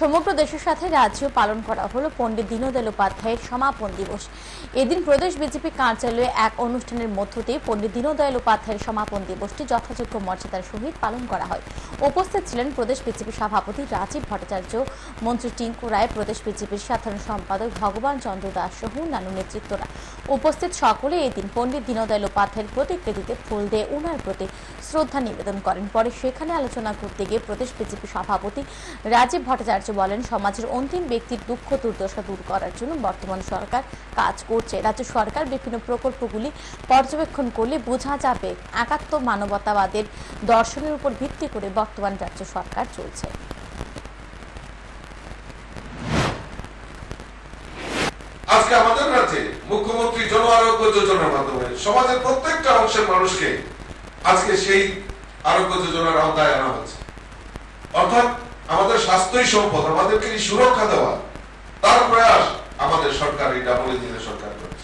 সমগ্র দেশের সাথে রাজ্য পালন করা হলো পণ্ডিত দীনদয়াল উপাধ্যায়ের সমাপন দিবস। এদিন প্রদেশ বিজেপি কার্যালয়ে এক অনুষ্ঠানের মধ্য দিয়ে পণ্ডিত দীনদয়াল উপাধ্যায়ের সমাপন দিবসটি যথাযোগ্য মর্যাদার সহিত পালন করা হয়। উপস্থিত ছিলেন প্রদেশ বিজেপি সভাপতি রাজীব ভট্টাচার্য, মন্ত্রী টিঙ্কু রায়, প্রদেশ বিজেপির সাধারণ সম্পাদক ভগবান চন্দ্র দাস সহ অন্যান্য নেতৃত্বরা। উপস্থিত সকলে এদিন পণ্ডিত দীনদয়াল উপাধ্যায়ের প্রতিকৃতিতে ফুল দিয়ে উনার প্রতি শ্রদ্ধা নিবেদন করেন। পরে সেখানে আলোচনা করতে গিয়ে প্রদেশ বিজেপি সভাপতি রাজীব ভট্টাচার্য বলেন, সমাজের অন্তিম ব্যক্তির দুঃখ দুর্দশা দূর করার জন্য বর্তমান সরকার কাজ করছে। রাজ্য সরকার বিভিন্ন প্রকল্পগুলি পর্যবেক্ষণ করলে বোঝা যাবে একাত্ম মানবতাবাদের দর্শনের উপর ভিত্তি করে বর্তমান রাজ্য সরকার চলছে। আজকে আমাদের রাজ্যে মুখ্যমন্ত্রী জন আরোগ্য যোজনার মাধ্যমে সমাজের প্রত্যেকটা অংশের মানুষকে আজকে সেই আরোগ্য যোজনার আওতায় আনা হচ্ছে। অর্থাৎ স্বাস্থ্যই সম্পদ আমাদেরকে সুরক্ষা দেওয়া তার প্রয়াস আমাদের সরকার এটা বলে দিলে সরকার। করছে